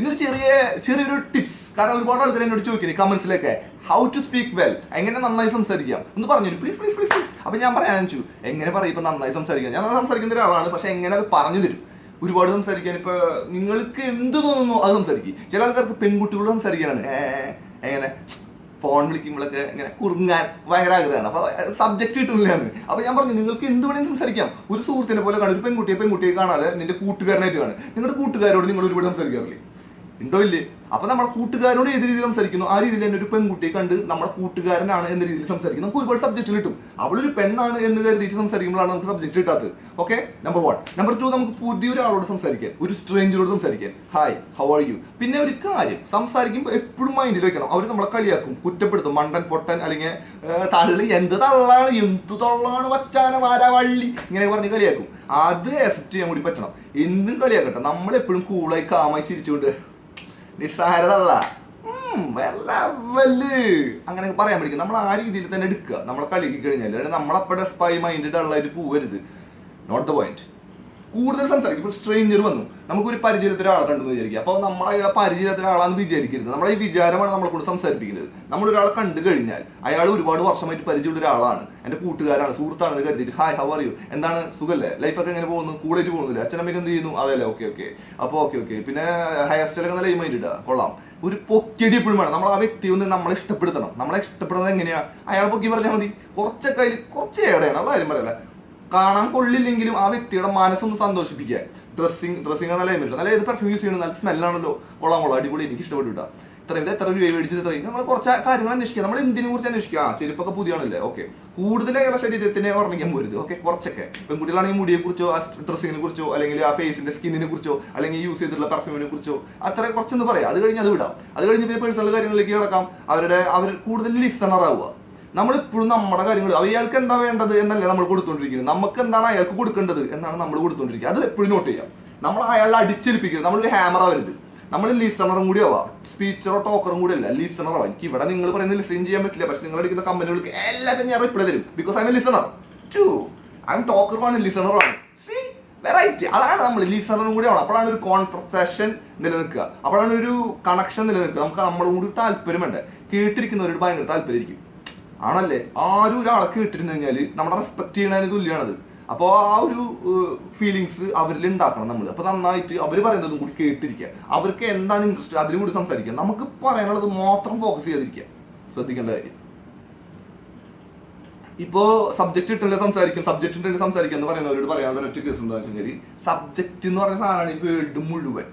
ഇന്നൊരു ചെറിയ ചെറിയൊരു ടിപ്സ് കാരണം ഒരുപാട് ആൾക്കാർ എന്നോട് ചോദിക്കുന്നത് കമന്റ്സിലൊക്കെ ഹൗ ടു സ്പീക്ക് വെൽ എങ്ങനെ നന്നായി സംസാരിക്കാം? എന്ന് പറഞ്ഞു പ്ലീസ് പ്ലീസ് പ്ലീസ് പ്ലീസ് അപ്പൊ ഞാൻ പറയാൻ വെച്ചു എങ്ങനെ പറയും ഇപ്പൊ നന്നായി സംസാരിക്കാം ഞാൻ സംസാരിക്കുന്ന ഒരാളാണ് പക്ഷെ എങ്ങനെ അത് പറഞ്ഞു തരും? ഒരുപാട് സംസാരിക്കാൻ. ഇപ്പൊ നിങ്ങൾക്ക് എന്ത് തോന്നുന്നു അത് സംസാരിക്കും. ചില ആൾക്കാർക്ക് പെൺകുട്ടികളോട് സംസാരിക്കാനാണ്. എങ്ങനെ? ഫോൺ വിളിക്കുമ്പോഴൊക്കെ ഇങ്ങനെ കുറുങ്ങാൻ ഭയങ്കര ആഗ്രഹമാണ്. അപ്പൊ സബ്ജക്ട് കിട്ടുന്നില്ലാന്ന്. അപ്പൊ ഞാൻ പറഞ്ഞു നിങ്ങൾക്ക് എന്ത് വേണേലും സംസാരിക്കാം. ഒരു സുഹൃത്തിനെ പോലെ കാണും. ഒരു പെൺകുട്ടിയെ പെൺകുട്ടിയെ കാണാതെ നിന്റെ കൂട്ടുകാരനായിട്ട് കാണും. നിങ്ങളുടെ കൂട്ടുകാരോട് നിങ്ങൾ ഒരുപാട് സംസാരിക്കാറില്ലേ? ഉണ്ടോ ഇല്ലേ? അപ്പൊ നമ്മുടെ കൂട്ടുകാരോട് ഏത് രീതിയിൽ സംസാരിക്കുന്നു? ആ രീതിയിൽ തന്നെ ഒരു പെൺകുട്ടിയെ കണ്ട് നമ്മുടെ കൂട്ടുകാരനാണ് എന്ന രീതിയിൽ സംസാരിക്കും നമുക്ക് ഒരുപാട് സബ്ജക്റ്റ് കിട്ടും. അവളൊരു പെണ്ണാണ് എന്ന് കരുതിയിട്ട് സംസാരിക്കുമ്പോഴാണ് നമുക്ക് സബ്ജക്ട് കിട്ടാത്തത്. Okay number one number two നമുക്ക് പുതിയൊരാളോട് സംസാരിക്കാൻ ഒരു സ്ട്രേഞ്ചറോട് സംസാരിക്കാൻ. ഹായ് ഹൗ ആർ യു പിന്നെ ഒരു കാര്യം. സംസാരിക്കുമ്പോൾ എപ്പോഴും മൈൻഡിൽ വെക്കണം. അവർ നമ്മളെ കളിയാക്കും. കുറ്റപ്പെടുത്തും. മണ്ടൻ പൊട്ടൻ അല്ലെങ്കിൽ തള്ളി. എന്ത് തള്ളാണ്? എന്ത് തള്ളാണ്? വച്ചാന വാരാവള്ളി ഇങ്ങനെ പറഞ്ഞ് കളിയാക്കും. അത് അക്സെപ്റ്റ് ചെയ്യാൻ കൂടി പറ്റണം. എന്തും കളിയാക്കട്ടെ. നമ്മളെപ്പോഴും കൂളായി കാമായി ചിരിച്ചുകൊണ്ട് വേറെ അങ്ങനെ പറയാൻ പഠിക്കും. നമ്മൾ ആ രീതിയിൽ തന്നെ എടുക്കുക. നമ്മളെ കളിക്ക് കഴിഞ്ഞാൽ നമ്മളപ്പടെ സ്പൈ മൈൻഡ് ഡള്ളായിട്ട് പോവരുത്. നോട്ട് ദ പോയിന്റ് കൂടുതൽ സംസാരിക്കും. ഇപ്പോൾ സ്ട്രേഞ്ചർ വന്നു. നമുക്കൊരു പരിചയത്തിൽ ഒരാളെ കണ്ടെന്ന് വിചാരിക്കുക. അപ്പോൾ നമ്മളെ അയാളെ പരിചയത്തിൽ ആളാന്ന് വിചാരിക്കരുത്. നമ്മളെ ഈ വിചാരമാണ് നമ്മളെ കൊണ്ട് സംസാരിപ്പിക്കുന്നത്. നമ്മൾ ഒരാളെ കണ്ടു കഴിഞ്ഞാൽ അയാൾ ഒരുപാട് വർഷമായിട്ട് പരിചയമുള്ള ഒരാളാണ്. എന്റെ കൂട്ടുകാരാണ് സുഹൃത്താണെന്ന് കരുതിയിട്ട് ഹായ് ഹൗ ആർ യു എന്താണ് സുഖല്ലേ? ലൈഫൊക്കെ എങ്ങനെ പോകുന്നു? കൂടെയിട്ട് പോകുന്നില്ല? അച്ഛനമ്മയ്ക്ക് എന്ത് ചെയ്യുന്നു? അതല്ലേ ഓക്കെ ഓക്കെ അപ്പോൾ ഓക്കെ ഓക്കെ പിന്നെ ഹെയർ സ്റ്റൈലൊക്കെ നല്ല മൈൻഡ് കൊള്ളാം. ഒരു പൊക്കിയടി എപ്പോഴും വേണം. നമ്മൾ ആ വ്യക്തി ഒന്ന് നമ്മളെ ഇഷ്ടപ്പെടുത്തണം. നമ്മളെ ഇഷ്ടപ്പെടുന്നത് എങ്ങനെയാ? അയാളെ പൊക്കി പറഞ്ഞാൽ മതി. കുറച്ചൊക്കെ അതിൽ കുറച്ച് ഏടെയാണ് കാര്യം പറയല്ല. കാണാൻ കൊള്ളില്ലെങ്കിലും ആ വ്യക്തിയുടെ മനസ്സൊന്ന് സന്തോഷിപ്പിക്കുക. ഡ്രസ്സിങ് ഡ്രസ്സിങ് നല്ല ഏമില്ല നല്ല ഏത് പെർഫ്യൂം യൂസ് ചെയ്യണം നല്ല സ്മെല്ലാണല്ലോ കൊള്ളാം കൊള്ളാം. അടിപൊളി. എനിക്ക് ഇഷ്ടപ്പെട്ടു കേട്ടോ ഇത്രയും ഇത് എത്ര രൂപ മേടിച്ചത് ഇത്രയും. നമ്മൾ കുറച്ച് കാര്യങ്ങൾ അന്വേഷിക്കുക നമ്മൾ എന്തിനെ കുറിച്ച് അന്വേഷിക്കുക ആ ചെരുപ്പൊക്കെ പുതിയാണല്ലേ ഓക്കെ കൂടുതൽ ശരീരത്തിനെ വർണിക്കാൻ പോരുത്. ഓക്കെ കുറച്ചൊക്കെ. പെൺകുട്ടികളാണെങ്കിൽ മുടിയെ കുറിച്ചോ ആ ഡ്രസ്സിങ്ങിനെ കുറിച്ചോ അല്ലെങ്കിൽ ആ ഫേസിന്റെ സ്കിന്നിനെ കുറിച്ചോ അല്ലെങ്കിൽ യൂസ് ചെയ്തിട്ടുള്ള പെർഫ്യൂമിനെ കുറിച്ചോ അത്ര കുറച്ചൊന്ന് പറയാം. അത് കഴിഞ്ഞ് അത് വിടാം. അത് കഴിഞ്ഞ് പിന്നെ പേഴ്സണൽ കാര്യങ്ങളിലേക്ക് കിടക്കാം. അവരുടെ അവർ കൂടുതൽ ലിസണർ ആവുക. നമ്മളിപ്പോഴും നമ്മുടെ കാര്യങ്ങൾ അയാൾക്ക് എന്താ വേണ്ടത്? എന്നല്ലേ നമ്മൾ കൊടുത്തോണ്ടിരിക്കുന്നത്. നമുക്ക് എന്താണ് അയാൾക്ക് കൊടുക്കേണ്ടത് എന്നാണ് നമ്മൾ കൊടുത്തോണ്ടിരിക്കുക അത് എപ്പോഴും നോട്ട് ചെയ്യാം. നമ്മൾ അയാളെ അടിച്ചേൽപ്പിക്കരുത്. നമ്മളൊരു ഹാമറ ആവരുത്. നമ്മൾ ലിസണറും കൂടി ആവാം. സ്പീച്ചറോ ടോക്കറും കൂടി അല്ല ലിസണർ ആവാം. എനിക്ക് ഇവിടെ നിങ്ങൾ പറയുന്നത് ലിസൺ ചെയ്യാൻ പറ്റില്ല. പക്ഷെ നിങ്ങൾ അടിക്കുന്ന കമ്പനികൾക്ക് എല്ലാത്തിനും ഞാൻ റിപ്ലൈ തരും. Because I'm listener too I'm ടോക്കറുമാണ് ലിസണറുമാണ് വെറൈറ്റി അതാണ് നമ്മൾ ലിസണറും കൂടി ആവണം. അപ്പോഴാണ് ഒരു കോൺവെർസേഷൻ നിലനിൽക്കുക. അപ്പോഴാണ് ഒരു കണക്ഷൻ നിലനിൽക്കുക. നമുക്ക് നമ്മളോട് താല്പര്യം വേണ്ടേ കേട്ടിരിക്കുന്നവരോട് ഭയങ്കര താല്പര്യമായിരിക്കും. ആണല്ലേ? ആരും ഒരാളെ കേട്ടിരുന്നു കഴിഞ്ഞാൽ നമ്മുടെ റെസ്പെക്ട് ചെയ്യണതിന് തുല്യമാണത് അപ്പോൾ ആ ഒരു ഫീലിങ്സ് അവരിൽ ഉണ്ടാക്കണം നമ്മൾ അപ്പോൾ നന്നായിട്ട് അവർ പറയുന്നതും കൂടി കേട്ടിരിക്കുക അവർക്ക് എന്താണ് ഇൻട്രസ്റ്റ് അതിൽ കൂടി സംസാരിക്കുക നമുക്ക് പറയാനുള്ളത് മാത്രം ഫോക്കസ് ചെയ്തിരിക്കുക ശ്രദ്ധിക്കേണ്ട കാര്യം. ഇപ്പോ സബ്ജക്ട് ഇട്ടല്ലേ സംസാരിക്കും. സബ്ജക്ട് ഇട്ടല്ലേ സംസാരിക്കുക എന്ന് പറയുന്നവരോട് പറയാനുള്ള ഒരൊറ്റ കേസ് എന്താ വെച്ചാൽ സബ്ജക്ട് എന്ന് പറയുന്ന സാധനമാണ് ഈ വേൾഡ് മുഴുവൻ.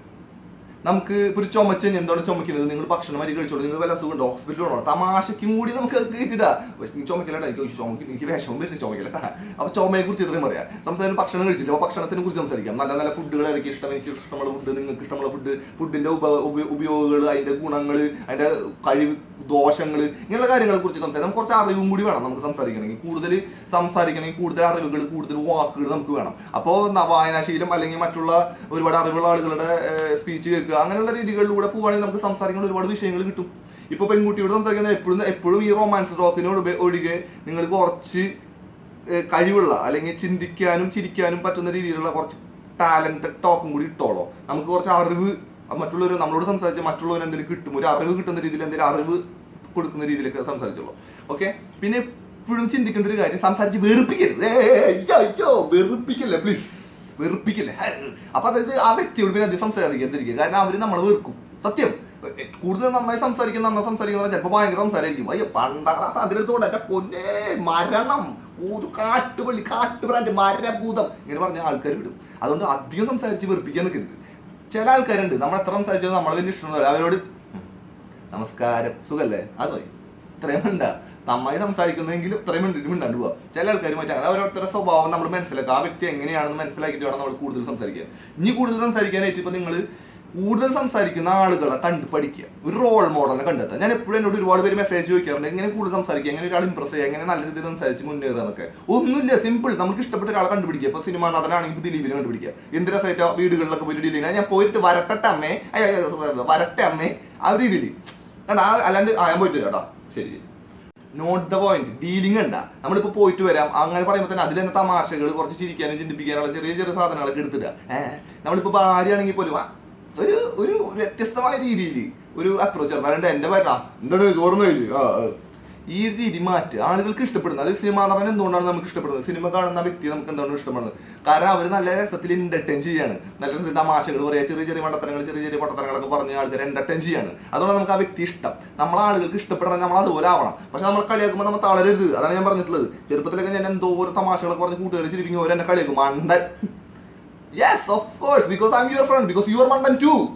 നമുക്ക് ഒരു ചുമച്ച് എന്താണ് ചുമക്കുന്നത് നിങ്ങൾ ഭക്ഷണം മരി കഴിച്ചോളൂ. നിങ്ങൾ വല്ല അസുഖമുണ്ടോ? ഹോസ്പിറ്റലിൽ പോകണം തമാശയ്ക്കും കൂടി നമുക്ക് കേട്ടിടാ. പക്ഷെ ചുമക്കലട്ടാ എനിക്ക് ചുമക്ക് എനിക്ക് വിഷമം വരില്ല ചുമക്കലട്ടാ അപ്പൊ ചുമയെ കുറിച്ച് ഇത്രയും പറയാം. സംസാരം ഭക്ഷണം കഴിച്ചില്ല? അപ്പൊ ഭക്ഷണത്തിനെ കുറിച്ച് സംസാരിക്കാം. നല്ല നല്ല ഫുഡുകൾ എനിക്ക് ഇഷ്ടം? എനിക്ക് ഇഷ്ടമുള്ള ഫുഡ് നിങ്ങൾക്ക് ഇഷ്ടമുള്ള ഫുഡ് ഫുഡിന്റെ ഉപ- ഉപയോഗങ്ങൾ അതിന്റെ ഗുണങ്ങൾ അതിന്റെ കഴിവ് ദോഷങ്ങൾ ഇങ്ങനെയുള്ള കാര്യങ്ങളെ കുറിച്ച് സംസാരിക്കാം. നമുക്ക് കുറച്ച് അറിവും കൂടി വേണം നമുക്ക് സംസാരിക്കണമെങ്കിൽ. കൂടുതൽ സംസാരിക്കണമെങ്കിൽ കൂടുതൽ അറിവുകൾ കൂടുതൽ വാക്കുകൾ നമുക്ക് വേണം. അപ്പോൾ വായനാശീലം അല്ലെങ്കിൽ മറ്റുള്ള ഒരുപാട് അറിവുള്ള ആളുകളുടെ സ്പീച്ച് കേൾക്കുക അങ്ങനെയുള്ള രീതികളിലൂടെ പോവുകയാണെങ്കിൽ നമുക്ക് സംസാരിക്കുന്ന ഒരുപാട് വിഷയങ്ങൾ കിട്ടും. ഇപ്പൊ പെൺകുട്ടിയോട് സംസാരിക്കുന്ന എപ്പോഴും എപ്പോഴും ഈ റൊമാൻസ് ഡ്രോത്തിനോട് ഒഴികെ നിങ്ങൾ കുറച്ച് കഴിവുള്ള അല്ലെങ്കിൽ ചിന്തിക്കാനും ചിരിക്കാനും പറ്റുന്ന രീതിയിലുള്ള കുറച്ച് ടാലന്റഡ് ടോക്കും കൂടി ഇട്ടോളോ. നമുക്ക് കുറച്ച് അറിവ് മറ്റുള്ളവർ നമ്മളോട് സംസാരിച്ച് മറ്റുള്ളവർ എന്തെങ്കിലും കിട്ടും. ഒരു അറിവ് കിട്ടുന്ന രീതിയിൽ എന്തെങ്കിലും അറിവ് കൊടുക്കുന്ന രീതിയിലൊക്കെ സംസാരിച്ചോളൂ. ഓക്കെ പിന്നെ എപ്പോഴും ചിന്തിക്കേണ്ട ഒരു കാര്യം സംസാരിച്ച് വെറുപ്പിക്കരുത്. അയ്യോ, വെറുപ്പിക്കല്ലേ പ്ലീസ് വെറുപ്പിക്കല്ലേ. അപ്പൊ അതായത് ആ വ്യക്തിയോട് പിന്നെ അധികം സംസാരിക്കാതിരിക്കുക. കാരണം അവർ നമ്മളെ വെറുക്കും. സത്യം. കൂടുതൽ നന്നായി സംസാരിക്കുന്ന നന്നായി സംസാരിക്കുന്ന ചിലപ്പോൾ ഭയങ്കര സംസാരിക്കും അയ്യോ പണ്ടാറ അതിലെടുത്തോണ്ട് എന്റെ പൊന്നെ മരണം. ഒരു കാട്ടുപള്ളി കാട്ടുപ്രാന്റ് മരഭൂതം. ഇങ്ങനെ പറഞ്ഞ ആൾക്കാർ വിടും. അതുകൊണ്ട് അധികം സംസാരിച്ച് വെറുപ്പിക്കാൻ നിൽക്കരുത്. ചില ആൾക്കാരുണ്ട്. നമ്മൾ എത്ര സംസാരിച്ചത് നമ്മളെ വലിയ ഇഷ്ടമൊന്നുമില്ല അവരോട് "ഉം, നമസ്കാരം. സുഖല്ലേ? അത് മതി. ഇത്രയും വേണ്ട നന്നായി സംസാരിക്കുന്നെങ്കിലും ഇത്രയും മിണ്ടിട്ട് മിണ്ടാണ്ട് പോവാം. ചില ആൾക്കാർ മറ്റേ അങ്ങനെ ഓരോരുത്തരുടെ സ്വഭാവം നമ്മൾ മനസ്സിലാക്കുക ആ വ്യക്തി എങ്ങനെയാണെന്ന് മനസ്സിലാക്കിയിട്ട് വേണം നമ്മൾ കൂടുതൽ സംസാരിക്കാൻ. ഇനി കൂടുതൽ സംസാരിക്കാനായിട്ട് ഇപ്പൊ നിങ്ങൾ കൂടുതൽ സംസാരിക്കുന്ന ആളുകളെ കണ്ട് പഠിക്കുക. ഒരു റോൾ മോഡലിനെ കണ്ടെത്തുക. ഞാൻ എപ്പോഴും എന്നോട് ഒരുപാട് പേര് മെസ്സേജ് ചോദിക്കാറുണ്ട്. എങ്ങനെ കൂടുതൽ സംസാരിക്കുക? എങ്ങനെ ഒരാൾ ഇമ്പ്രസ് ചെയ്യുക? എങ്ങനെ നല്ല രീതിയിൽ സംസാരിച്ച് മുന്നേറുക എന്നൊക്കെ. ഒന്നുമില്ല. സിമ്പിൾ നമുക്ക് ഇഷ്ടപ്പെട്ട ഒരാളെ കണ്ടുപിടിക്കുക. ഇപ്പൊ സിനിമ നടനാണെങ്കിൽ ദിലീപിനെ കണ്ടുപിടിക്കുക. എന്ത് രസമായിട്ട് വീടുകളിലൊക്കെ പോയിട്ട് ഡീലിങ് ഞാൻ പോയിട്ട് വരട്ടെ അമ്മേ. വരട്ടെ അമ്മേ. ആ ഒരു രീതിയിൽ. കണ്ടാ? അല്ലാണ്ട് ആ ഞാൻ പോയിട്ട് കേട്ടോ. ശരി. നോട്ട് ദ പോയിന്റ് ഡീലിംഗ് ഉണ്ട നമ്മളിപ്പോ പോയിട്ട് വരാം. അങ്ങനെ പറയുമ്പോൾ തന്നെ അതിൽ തന്നെ തമാശകൾ കുറച്ച് ചിരിക്കാനും ചിന്തിപ്പിക്കാനുള്ള ചെറിയ ചെറിയ സാധനങ്ങളൊക്കെ എടുത്തിടുക. ഏഹ് നമ്മളിപ്പോ ഭാര്യയാണെങ്കിൽ പോലും ഒരു ഒരു വ്യത്യസ്തമായ രീതിയിൽ ഒരു അപ്രോച്ച് അല്ലാണ്ട് എന്റെ ഭാര്യ എന്താണ് ചോർന്നു കഴിഞ്ഞു ആ ആ." ഈ ഒരു രീതി മാറ്റുക. ആളുകൾക്ക് ഇഷ്ടപ്പെടുന്നത്. അത് സിനിമ നടൻ എന്തുകൊണ്ടാണ് നമുക്ക് ഇഷ്ടപ്പെടുന്നത്? സിനിമ കാണുന്ന വ്യക്തി നമുക്ക് എന്താണ് ഇഷ്ടപ്പെടുന്നത്? കാരണം അവർ നല്ല രസത്തിൽ എന്റർടൈൻ ചെയ്യാണ്. നല്ല രസത്തിൽ തമാശകൾ പറയുക ചെറിയ ചെറിയ മണ്ടത്തരങ്ങൾ ചെറിയ ചെറിയ പട്ടത്തരങ്ങളൊക്കെ പറഞ്ഞ് ആൾക്കാർ എന്റർടൈൻ ചെയ്യാണ്. അതുകൊണ്ട് നമുക്ക് ആ വ്യക്തി ഇഷ്ടം. നമ്മളെ ആളുകൾക്ക് ഇഷ്ടപ്പെടണം നമ്മൾ അതുപോലെ ആവണം. പക്ഷെ നമ്മൾ കളിയാക്കുമ്പോൾ നമ്മൾ തളരരുത്. അതാണ് ഞാൻ പറഞ്ഞിട്ടുള്ളത്. ചെറുപ്പത്തിലൊക്കെ ഞാൻ എന്തോ ഒരു തമാശകളൊക്കെ പറഞ്ഞ് കൂട്ടുകാരെ ചിരിപ്പിക്കും. ഓരെന്നെ കളിയാക്കും. മണ്ടൻ. Yes of course because I'm your friend because your മണ്ടൻ ടു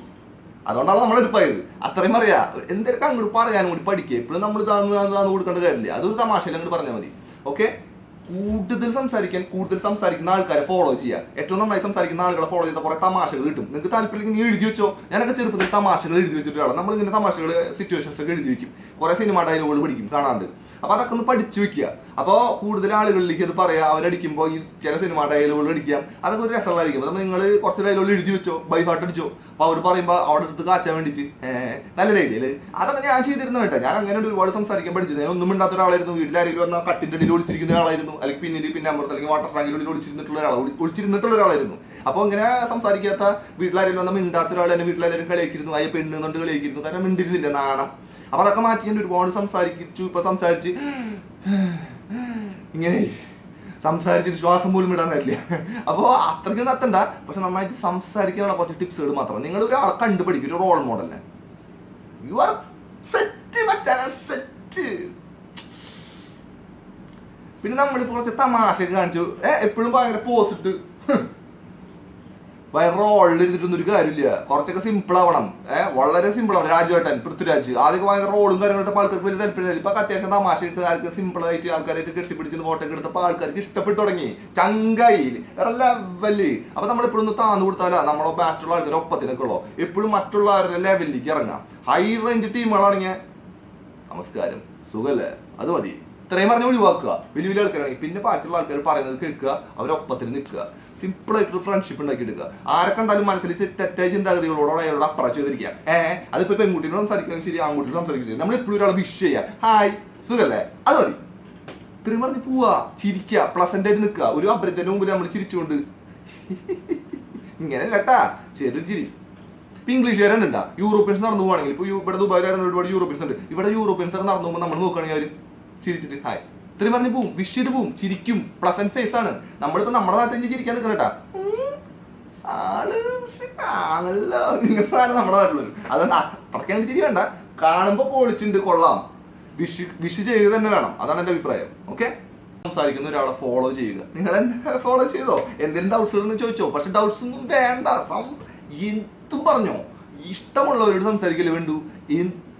അതുകൊണ്ടാണ് നമ്മൾ എടുപ്പായത്. അത്രയും പറയാ. എന്തൊക്കെ അങ്ങോട്ട് പറയാനും കൂടി പഠിക്കുക എപ്പോഴും നമ്മൾ താന്ന് താന്ന് കൊടുക്കേണ്ട കാര്യമില്ല. അതൊരു തമാശയിൽ അങ്ങോട്ട് പറഞ്ഞാൽ മതി. ഓക്കെ കൂടുതൽ സംസാരിക്കാൻ കൂടുതൽ സംസാരിക്കുന്ന ആൾക്കാരെ ഫോളോ ചെയ്യുക ഏറ്റവും നന്നായി സംസാരിക്കുന്ന ആളുകളെ ഫോളോ ചെയ്ത കുറെ തമാശകൾ കിട്ടും. നിങ്ങൾക്ക് താല്പര്യം നീ എഴുതി വെച്ചോ. ഞാനൊക്കെ ചെറുപ്പത്തിൽ തമാശകൾ എഴുതി വെച്ചിട്ടാണ് നമ്മൾ ഇങ്ങനെ തമാശകൾ സിറ്റുവേഷൻസ് ഒക്കെ എഴുതി വെക്കും. കുറെ സിനിമ ഡയലോഗുകൾ പഠിക്കും. കാണാണ്ട്. അപ്പൊ അതൊക്കെ ഒന്ന് പഠിച്ചു വെക്കുക. അപ്പോൾ കൂടുതൽ ആളുകളിലേക്ക് അത് പറയാം അവരടിക്കുമ്പോൾ ഈ ചില സിനിമ ഡയലോഗുകൾ അടിക്കാം അതൊക്കെ ഒരു രസമുള്ളതായിരിക്കും. അപ്പോൾ നിങ്ങൾ കുറച്ച് ഡയലോഗ് എഴുതി വെച്ചോ ബൈ ഹാർട്ട് അടിച്ചോ. അപ്പോൾ അവർ പറയുമ്പോൾ അവിടെ എടുത്ത് കാച്ചാൻ വേണ്ടിയിട്ട് നല്ല രീതിയിൽ അതൊക്കെ ഞാൻ ചെയ്തിരുന്ന കേട്ടോ. ഞാൻ അങ്ങനെ ഒരുപാട് സംസാരിക്കാൻ പഠിച്ചത് ഞാൻ ഒന്നും ഇണ്ടാത്ത ഒരാളായിരുന്നു. വീട്ടിലാരെങ്കിലും വന്ന കട്ടിന്റെ അടിയിൽ ഒളിച്ചിരിക്കുന്ന ഒരാളായിരുന്നു. അല്ലെങ്കിൽ പിന്നിൽ പിന്നെ അമൃത അല്ലെങ്കിൽ വാട്ടർ ടാങ്കിന്റെ ഒളിച്ചിരുന്നിട്ടുള്ള ഒരാൾ ഒളിച്ചിരുന്നിട്ടുള്ള ഒരാളായിരുന്നു. അപ്പോൾ ഇങ്ങനെ സംസാരിക്കാത്ത വീട്ടിലാരെങ്കിലും വന്ന മിണ്ടാത്ത ഒരാൾ തന്നെ വീട്ടിലാരെങ്കിലും കളിയാക്കിയിരുന്നു. അയ്യ പെണ്ണ് കൊണ്ട് കളിയാക്കിയിരുന്നു. കാരണം മിണ്ടിരുന്നില്ല. നാണം. അപ്പൊ അതൊക്കെ മാറ്റി ഒരുപാട് സംസാരിച്ചു ഇപ്പൊ സംസാരിച്ച് ഇങ്ങനെ സംസാരിച്ചിട്ട് ശ്വാസം പോലും വിടാൻ പറ്റില്ല അപ്പോൾ അത്രയ്ക്കും നത്തണ്ട പക്ഷെ നന്നായിട്ട് സംസാരിക്കാനുള്ള കുറച്ച് ടിപ്സുകൾ മാത്രം. നിങ്ങൾ ഒരാളെ കണ്ടുപിടിക്കും. ഒരു റോൾ മോഡലിനെ യു ആർ സെറ്റ് മച്ചാന സെറ്റ് പിന്നെ നമ്മളിപ്പോ കുറച്ച് തമാശ കാണിച്ചു. എപ്പോഴും ഭയങ്കര പോസിറ്റ് റോളിൽ ഇരുന്നിട്ടൊന്നും ഒരു കാര്യമില്ല. കുറച്ചൊക്കെ സിമ്പിൾ ആവണം. ഏഹ് വളരെ സിമ്പിൾ ആവണം. രാജുവേട്ടൻ പൃഥ്വിരാജ് ആദ്യമൊക്കെ ഭയങ്കര റോളും കാര്യങ്ങളൊക്കെ ആൾക്കാർക്ക് വലിയ താല്പര്യമില്ല. ഇപ്പൊ അത്യാവശ്യം തമാശ ഇട്ട് ആൾക്ക് സിമ്പിൾ ആയിട്ട് ആൾക്കാരായിട്ട് കെട്ടിപ്പിടിച്ച് ഫോട്ടോ ഒക്കെ എടുത്തപ്പോൾ ആൾക്കാർക്ക് ഇഷ്ടപ്പെട്ടു തുടങ്ങി. ചങ്കായി. വേറെ ലെവൽ അപ്പൊ നമ്മൾ താന്നു കൊടുത്താല നമ്മളെ മറ്റുള്ള ആൾക്കാർ ഒപ്പത്തിനൊക്കെ ഉള്ളോ. എപ്പോഴും മറ്റുള്ളവരുടെ ലെവലിലേക്ക് ഇറങ്ങാം. ഹൈ റേഞ്ച് ടീമുകളാണെങ്കിൽ നമസ്കാരം. സുഖല്ലേ? അത് മതി. ഇത്രയും പറഞ്ഞ് ഒഴിവാക്കുക. വലിയ വലിയ ആൾക്കാരാണെങ്കിൽ പിന്നെ ബാക്കിയുള്ള ആൾക്കാർ പറയുന്നത് കേൾക്കുക. അവരൊപ്പത്തിൽ നിൽക്കുക. സിമ്പിൾ ആയിട്ടൊരു ഫ്രണ്ട്ഷിപ്പ് ഉണ്ടാക്കി എടുക്കുക ആരെ കണ്ടാലും മനസ്സിൽ തെറ്റായ ചിന്താഗതികളോട് അയാളോട് അപ്രാച്ച് ചെയ്തിരിക്കുക ഏഹ് അതിപ്പോ പെൺകുട്ടിയോട് സംസാരിക്കുകയും ശരി ആൺകുട്ടിയോട് സംസാരിക്കുകയും നമ്മൾ എപ്പോഴും ഒരാളെ വിഷ് ചെയ്യുക ഹായ് സുഖല്ലേ? അത് മതി. ഇത്രയും പറഞ്ഞ് പോവാ. ചിരിക്കുക പ്ലസന്റ് ആയിട്ട് നിൽക്കുക. ഒരു അപരിചന്റെ മുമ്പിൽ നമ്മൾ ചിരിച്ചുകൊണ്ട്. ഇങ്ങനെ കേട്ടാ ചെറിയൊരു ചിരി. ഇപ്പൊ ഇംഗ്ലീഷുകാരാണ് ഉണ്ടാ. യൂറോപ്യൻസ് നടന്നു പോവാണെങ്കിൽ ഇപ്പൊ ഇവിടെ ദുബായിലായിരുന്നു ഒരുപാട് യൂറോപ്യൻസ് ഉണ്ട്. ഇവിടെ യൂറോപ്യൻസ് നടന്നു പോകുമ്പോൾ നമ്മൾ നോക്കുകയാണെങ്കിൽ അവർ ചിരിച്ചിട്ട് ഹായ് ഇത്രയും പറഞ്ഞ് പോവും വിഷ് ചെയ്ത് പോവും ചിരിക്കും പ്ലസന്റ് ഫേസ് ആണ്. നമ്മളിപ്പോ നമ്മുടെ നാട്ടിൽ ചിരിക്കാൻ നിൽക്കണം കേട്ടാ. ആൾ നമ്മുടെ നാട്ടിലുള്ളൂ അതുകൊണ്ട് ചിരി വേണ്ട. കാണുമ്പോ പൊളിച്ചിട്ടുണ്ട് കൊള്ളാം. വിഷ് വിഷ് ചെയ്യുക തന്നെ വേണം. അതാണ് എന്റെ അഭിപ്രായം. ഓക്കെ സംസാരിക്കുന്ന ഒരാളെ ഫോളോ ചെയ്യുക. നിങ്ങൾ എന്നെ ഫോളോ ചെയ്തോ? എന്തെങ്കിലും ഡൗട്ട്സ് ഉണ്ടെന്ന് ചോദിച്ചോ? പക്ഷെ ഡൗട്ട്സ് ഒന്നും വേണ്ട. സം എന്തും പറഞ്ഞോ? ഇഷ്ടമുള്ളവരോട് സംസാരിക്കൽ വേണ്ടു?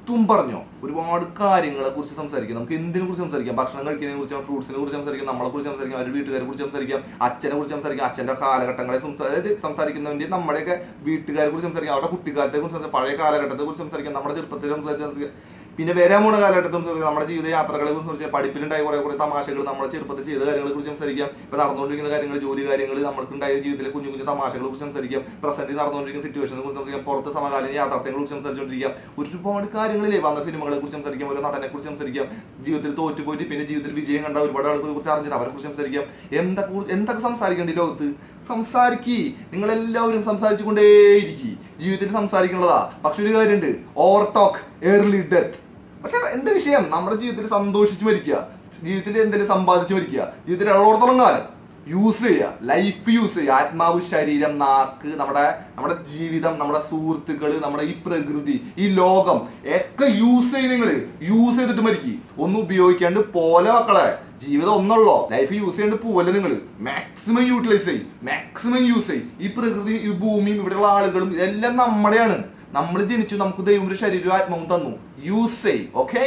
എന്തും പറഞ്ഞോ. ഒരുപാട് കാര്യങ്ങളെ കുറിച്ച് സംസാരിക്കാം. നമുക്ക് എന്തിനെ കുറിച്ച് സംസാരിക്കാം? ഭക്ഷണം കഴിക്കുന്നതിനെ കുറിച്ച് ഫ്രൂട്ട്സിനെ കുറിച്ച് സംസാരിക്കാം നമ്മളെ കുറിച്ച് സംസാരിക്കാം അവരുടെ വീട്ടുകാരെ കുറിച്ച് സംസാരിക്കാം അച്ഛനെ കുറിച്ച് സംസാരിക്കാം അച്ഛന്റെ കാലഘട്ടങ്ങളെ അതായത് സംസാരിക്കുന്നതിന്റെ നമ്മുടെയൊക്കെ വീട്ടുകാരെ കുറിച്ച് സംസാരിക്കാം അവരുടെ കുട്ടിക്കാലത്തെ കുറിച്ച് സംസാരിക്കാം പഴയ കാലഘട്ടത്തെ കുറിച്ച് സംസാരിക്കാം നമ്മുടെ ചെറുപ്പത്തിൽ സംസാരിച്ച് സംസാരിക്കാം. പിന്നെ വരാൻ പോണ കാലഘട്ടത്തിൽ സംസാരിക്കാം നമ്മുടെ ജീവിത യാത്രകളെ കുറിച്ച് പഠിപ്പിലുണ്ടായ കുറെ കുറെ തമാശകൾ നമ്മുടെ ചെറുപ്പത്തിൽ ചെയ്ത കാര്യങ്ങളെ കുറിച്ച് സംസാരിക്കാം. ഇപ്പൊ നടന്നുകൊണ്ടിരിക്കുന്ന കാര്യങ്ങൾ ജോലി കാര്യങ്ങൾ നമ്മൾക്കുണ്ടായ ജീവിതത്തിലെ കുഞ്ഞു കുഞ്ഞു തമാശകളെ കുറിച്ച് സംസാരിക്കാം. പ്രസന്റിൽ നടന്നുകൊണ്ടിരിക്കുന്ന സിറ്റുവേഷനെ കുറിച്ച് സംസാരിക്കാം. പുറത്ത് സമകാലീന യാഥാർത്ഥ്യങ്ങളെ കുറിച്ച് സംസാരിച്ചുകൊണ്ടിരിക്കാം. ഒരുപാട് കാര്യങ്ങളില്ലേ? വന്ന സിനിമകളെ കുറിച്ച് സംസാരിക്കാം. ഓരോ നടനെ കുറിച്ച് സംസാരിക്കാം. ജീവിതത്തിൽ തോറ്റുപോയിട്ട് പിന്നെ ജീവിതത്തിൽ വിജയം കണ്ട ഒരുപാട് ആളുകളെ കുറിച്ച് അറിഞ്ഞിട്ട് അവരെ കുറിച്ച് സംസാരിക്കാം. എന്തൊക്കെ എന്തൊക്കെ സംസാരിക്കേണ്ടി ലോകത്ത്? സംസാരിക്കി. നിങ്ങൾ എല്ലാവരും സംസാരിച്ചു കൊണ്ടേയിരിക്കും ജീവിതത്തിൽ സംസാരിക്കേണ്ടതാ. പക്ഷെ ഒരു കാര്യമുണ്ട് ഓവർ ടോക്ക് ഏർലി ഡെത്ത് പക്ഷെ എന്താ വിഷയം? നമ്മുടെ ജീവിതത്തിൽ സന്തോഷിച്ച് മരിക്കുക. ജീവിതത്തിൽ എന്തെങ്കിലും സമ്പാദിച്ച് മരിക്കുക. ജീവിതത്തിൽ ഉള്ളോടത്തോളം കാലം. യൂസ് ചെയ്യുക. ലൈഫ് യൂസ് ചെയ്യുക. ആത്മാവ് ശരീരം നാക്ക് നമ്മുടെ നമ്മുടെ ജീവിതം നമ്മുടെ സുഹൃത്തുക്കൾ നമ്മുടെ ഈ പ്രകൃതി ഈ ലോകം ഒക്കെ യൂസ് ചെയ്ത് നിങ്ങൾ യൂസ് ചെയ്തിട്ട് മരിക്കും. ഒന്നും ഉപയോഗിക്കാണ്ട് പോലെ മക്കളെ. ജീവിതം ഒന്നുള്ളോ ലൈഫ് യൂസ് ചെയ്യേണ്ട പോവല്ലേ നിങ്ങൾ മാക്സിമം യൂട്ടിലൈസ് ചെയ്യും. മാക്സിമം യൂസ് ചെയ്യും. ഈ പ്രകൃതി ഈ ഭൂമിയും ഇവിടെയുള്ള ആളുകളും ഇതെല്ലാം നമ്മുടെയാണ്. നമ്മൾ ജനിച്ചു നമുക്ക് ദൈവം ഒരു ശരീരവും ആത്മാവും തന്നു. യൂസ് ചെയ് ഓക്കെ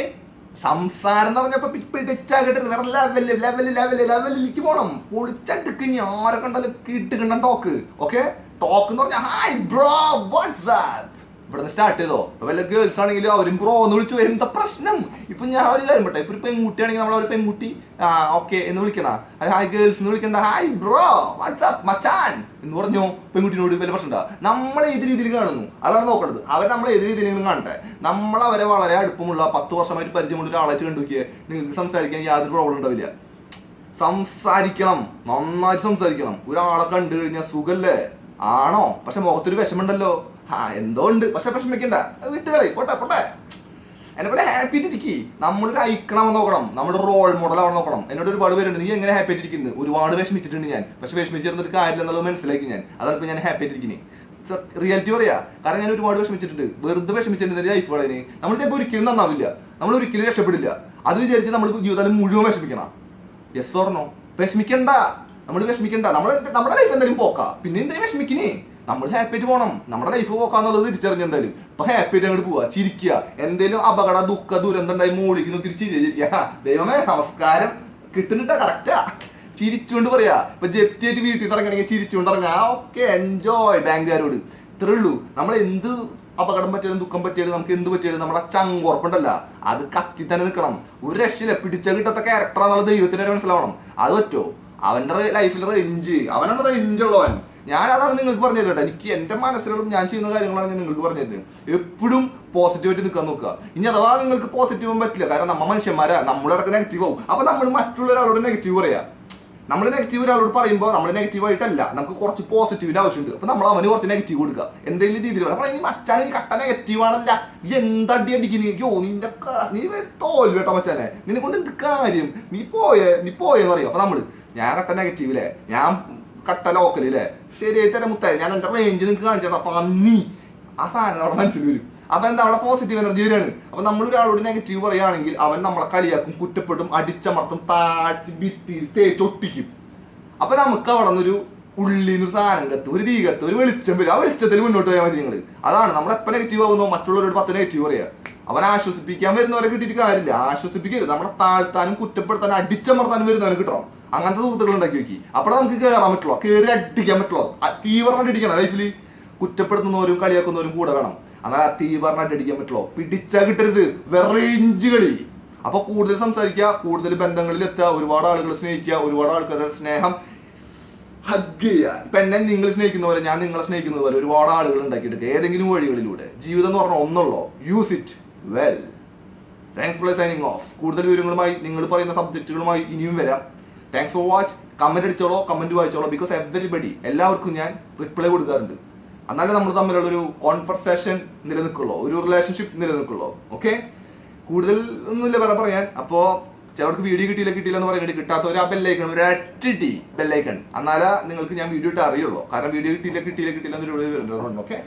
സംസാരം എന്ന് പറഞ്ഞപ്പോ പിടിച്ചാകട്ടെ വേറെ ലെവൽ ലെവൽ ലെവൽ ലെവലിലേക്ക് പോണം. പൊളിച്ചടുക്ക് ആരെ കണ്ടാലും കിട്ടുകണ്ട ടോക്ക് ഓക്കെ ടോക്ക് എന്ന് പറഞ്ഞാൽ ഹായ് ബ്രോ വാട്സ്ആപ്പ് ഇവിടുന്ന് സ്റ്റാർട്ട് ചെയ്തോ? വല്ല ഗേൾസ് ആണെങ്കിലും അവരും ബ്രോ എന്ന് വിളിച്ചു എന്താ പ്രശ്നം? ഇപ്പൊ ഞാൻ ഒരു കാര്യം പറ്റേ ഇപ്പൊ ഒരു പെൺകുട്ടിയാണെങ്കിൽ നമ്മൾ ഒരു പെൺകുട്ടി ആ ഓക്കെ എന്ന് വിളിക്കണ. അല്ല ഹായ് ഗേൾസ് എന്ന് വിളിക്കണ്ട. ഹായ് ബ്രോ വാട്സ്ആപ്പ് മച്ചാൻ? എന്ന് പറഞ്ഞോ? പെൺകുട്ടിനോട് വലിയ പ്രശ്നം നമ്മളെ ഏത് രീതിയിൽ കാണുന്നു? അതാണ് നോക്കേണ്ടത്. അവർ നമ്മളെ ഏത് രീതിയിലും കാണട്ടെ. നമ്മൾ അവരെ വളരെ അടുപ്പമുള്ള പത്ത് വർഷമായിട്ട് പരിചയമുള്ള ഒരാളെ കണ്ടു നോക്കിയേ നിങ്ങൾക്ക് സംസാരിക്കാൻ യാതൊരു പ്രോബ്ലം ഉണ്ടാവില്ല. സംസാരിക്കണം. നന്നായിട്ട് സംസാരിക്കണം. ഒരാളെ കണ്ടു കഴിഞ്ഞാൽ സുഖല്ലേ? ആണോ? പക്ഷെ മുഖത്തൊരു വിഷമുണ്ടല്ലോ ആ എന്തോ ഉണ്ട് പക്ഷെ വിഷമിക്കണ്ട. വിട്ടുകളി പോട്ടെ പോട്ടെ. എന്നെ പോലെ ഹാപ്പി ആയിട്ടിരിക്കി നമ്മളൊരു ഐക്കണാവൻ നോക്കണം. നമ്മുടെ റോൾ മോഡൽ ആവണം നോക്കണം. എന്നോട് ഒരുപാട് പേരുണ്ട്. നീ എങ്ങനെ ഹാപ്പി ആയിട്ടിരിക്കുന്നത് ഒരുപാട് വിഷമിച്ചിട്ടുണ്ട് ഞാൻ. പക്ഷെ വിഷമിച്ചിരുന്നിട്ട് കാര്യമില്ല എന്നുള്ളത് മനസ്സിലാക്കി ഞാൻ. അതാണ് ഞാൻ ഹാപ്പി ആയിട്ടിരിക്കുന്നത് റിയാലിറ്റി പറയാ. കാരണം ഞാൻ ഒരുപാട് വിഷമിച്ചിട്ടുണ്ട്. വെറുതെ വിഷമിച്ചിട്ടുണ്ട് ലൈഫ് വളരെ നമ്മൾ ചിലപ്പോൾ ഒരിക്കലും നന്നാവില്ല. നമ്മൾ ഒരിക്കലും രക്ഷപ്പെടില്ല. അത് വിചാരിച്ച് നമ്മൾ ജീവിതം മുഴുവൻ വിഷമിക്കണം. യെസ് ഓർണോ വിഷമിക്കണ്ട. നമ്മൾ വിഷമിക്കണ്ട. നമ്മൾ നമ്മുടെ ലൈഫ് എന്തായാലും പോക്കാം. പിന്നെ എന്തിനും വിഷമിക്കിനേ നമ്മൾ ഹാപ്പി ആയിട്ട് പോകണം നമ്മുടെ ലൈഫ് പോക്കാന്നുള്ളത് തിരിച്ചറിഞ്ഞ എന്തായാലും. ഇപ്പൊ ഹാപ്പി ആയിട്ട് അങ്ങോട്ട് പോവാ. ചിരിക്കുക എന്തേലും അപകട ദുഃഖ ദുരന്തം ഉണ്ടായി മോളിക്ക് നോക്കി ചിരി ചിരിക്കുക ദൈവമേ നമസ്കാരം. കിട്ടുന്നിട്ട കറക്റ്റാ ചിരിച്ചുകൊണ്ട് പറയാ. ഇപ്പൊ ജപ്തിയായിട്ട് വീട്ടിൽ നിന്ന് ഇറങ്ങണമെങ്കിൽ ചിരിച്ചുകൊണ്ട് ഇറങ്ങാ. ഓക്കെ എൻജോയ് ബാങ്കുകാരോട്. ഇത്രേ ഉള്ളൂ. നമ്മൾ എന്ത് അപകടം പറ്റിയാലും ദുഃഖം പറ്റിയാലും നമുക്ക് എന്ത് പറ്റിയാലും നമ്മുടെ ചങ്കുറപ്പുണ്ടല്ല അത് കത്തി തന്നെ നിൽക്കണം ഒരു രക്ഷയില്ല. പിടിച്ച കിട്ടാത്ത ക്യാരക്ടറാന്നുള്ള ദൈവത്തിന് വരെ മനസ്സിലാവണം. അത് പറ്റോ? അവന്റെ ലൈഫിൽ റേഞ്ച് അവനാണ് റേഞ്ച് ഉള്ളവൻ. ഞാൻ അതാണ് നിങ്ങൾക്ക് പറഞ്ഞു തരട്ടെ എനിക്ക് എന്റെ മനസ്സിലും ഞാൻ ചെയ്യുന്ന കാര്യങ്ങളാണ് ഞാൻ നിങ്ങൾക്ക് പറഞ്ഞു തരുന്നത് എപ്പോഴും പോസിറ്റീവായിട്ട് നിൽക്കാൻ നോക്കുക. ഇനി അഥവാ നിങ്ങൾക്ക് പോസിറ്റീവ് പറ്റില്ല. കാരണം നമ്മൾ മനുഷ്യന്മാരാ. നമ്മളടക്കം നെഗറ്റീവ് ആവും. അപ്പൊ നമ്മൾ മറ്റുള്ള ഒരാളോട് നെഗറ്റീവ് പറയാ. നമ്മൾ നെഗറ്റീവ് ഒരാളോട് പറയുമ്പോൾ നമ്മൾ നെഗറ്റീവ് ആയിട്ടല്ല. നമുക്ക് കുറച്ച് പോസിറ്റീവിന്റെ ആവശ്യമുണ്ട്. അപ്പൊ നമ്മൾ അവന് കുറച്ച് നെഗറ്റീവ് കൊടുക്കുക. എന്തെങ്കിലും രീതിയിൽ പറയാം. അപ്പൊ ഈ മച്ചാൻ ഈ കട്ട നെഗറ്റീവ് ആണല്ല. ഈ എന്തടി അടിക്കുന്നു ഓ നിന്റെ നീ തോൽവി കേട്ടോ മച്ചാനെ. നിന്നെ കൊണ്ട് എന്ത് കാര്യം? നീ പോയേ നീ പോയെന്ന് പറയും. അപ്പൊ നമ്മൾ ഞാൻ കട്ട നെഗറ്റീവ് അല്ലേ ഞാൻ കട്ട ലോക്കൽ അല്ലേ ശരിയായി തരാം മുത്തായി ഞാൻ എന്റെ റേഞ്ച് നിങ്ങൾക്ക് കാണിച്ചേട്ടാ പന്നി ആ സാധനം അവിടെ മനസ്സിൽ വരും. അപ്പൊ എന്താ അവിടെ പോസിറ്റീവ് എനർജി വരികയാണ്. അപ്പൊ നമ്മൾ ഒരാളോട് നെഗറ്റീവ് പറയുകയാണെങ്കിൽ അവൻ നമ്മളെ കളിയാക്കും കുറ്റപ്പെടും അടിച്ചമർത്തും താഴ്ച ഭിത്തിയിൽ തേച്ചൊട്ടിക്കും അപ്പൊ നമുക്ക് അവിടെ നിന്നൊരു ഉള്ളിനൊരു സാധനം കത്ത് ഒരു തീ കത്ത് ഒരു വെളിച്ചം വരും. ആ വെളിച്ചത്തിൽ മുന്നോട്ട് പോയാൽ മതി നിങ്ങൾ അതാണ് നമ്മൾ എപ്പോൾ നെഗറ്റീവ് ആവുന്നോ മറ്റുള്ളവരോട് പത്ത് നെഗറ്റീവ് പറയാ. അവൻ ആശ്വസിപ്പിക്കാൻ വരുന്നവരെ കിട്ടിയിട്ട് കാര്യമില്ല. ആശ്വസിപ്പിക്കരുത്. നമ്മളെ താഴ്ത്താനും കുറ്റപ്പെടുത്താനും അടിച്ചമർത്താനും വരുന്നവന് കിട്ടണം. അങ്ങനത്തെ സുഹൃത്തുക്കൾ ഉണ്ടാക്കി വെക്കി അപ്പോൾ നമുക്ക് കയറാൻ പറ്റുള്ളൂ. കയറി അടിക്കാൻ പറ്റുള്ളൂ. തീവ്രം അടിക്കണം. ലൈഫിൽ കുറ്റപ്പെടുത്തുന്നവരും കളിയാക്കുന്നവരും കൂടെ വേണം. എന്നാൽ ആ തീവ്രം അടിക്കാൻ പറ്റുള്ളൂ. പിടിച്ചാ കിട്ടരുത്. വെറേഞ്ച് കളി. അപ്പൊ കൂടുതൽ സംസാരിക്കുക കൂടുതൽ ബന്ധങ്ങളിൽ എത്തുക ഒരുപാട് ആളുകൾ സ്നേഹിക്കുക ഒരുപാട് ആൾക്കാരുടെ സ്നേഹം ഹഗ് ചെയ്യുക. ഇപ്പൊ എന്നെ നിങ്ങൾ സ്നേഹിക്കുന്നവരെ ഞാൻ നിങ്ങളെ സ്നേഹിക്കുന്നത് പോലെ ഒരുപാട് ആളുകൾ ഉണ്ടാക്കിയെടുക്കുക ഏതെങ്കിലും വഴികളിലൂടെ. ജീവിതം എന്ന് പറഞ്ഞാൽ ഒന്നുള്ളോ. Use it well thanks for signing off കൂടുതൽ വിവരങ്ങളുമായി നിങ്ങൾ പറയുന്ന സബ്ജക്റ്റുകളുമായി ഇനിയും വരാം. താങ്ക്സ് ഫോർ വാച്ച് കമന്റ് അടിച്ചോളോ കമന്റ് വായിച്ചോളോ ബിക്കോസ് എവരിബഡി എല്ലാവർക്കും ഞാൻ റിപ്ലൈ കൊടുക്കാറുണ്ട്. എന്നാലേ നമ്മൾ തമ്മിലുള്ള ഒരു കോൺവെർസേഷൻ നിലനിൽക്കുള്ളൂ ഒരു റിലേഷൻഷിപ്പ് നിലനിൽക്കുള്ളൂ ഓക്കെ കൂടുതൽ ഒന്നുമില്ല വേറെ പറയാൻ. അപ്പോ ചിലർക്ക് വീഡിയോ കിട്ടിയില്ല കിട്ടിയില്ല എന്ന് പറയുന്നത് കിട്ടാത്തവർ ആ ബെല്ലൈക്കൺ ഒരു അറ്റിട്ടി ബെല്ലൈക്കൺ എന്നാലേ നിങ്ങൾക്ക് ഞാൻ വീഡിയോ ഇട്ട് അറിയുള്ളൂ. കാരണം വീഡിയോ കിട്ടിയില്ല കിട്ടിയില്ല കിട്ടിയില്ല എന്നൊരു ഓക്കെ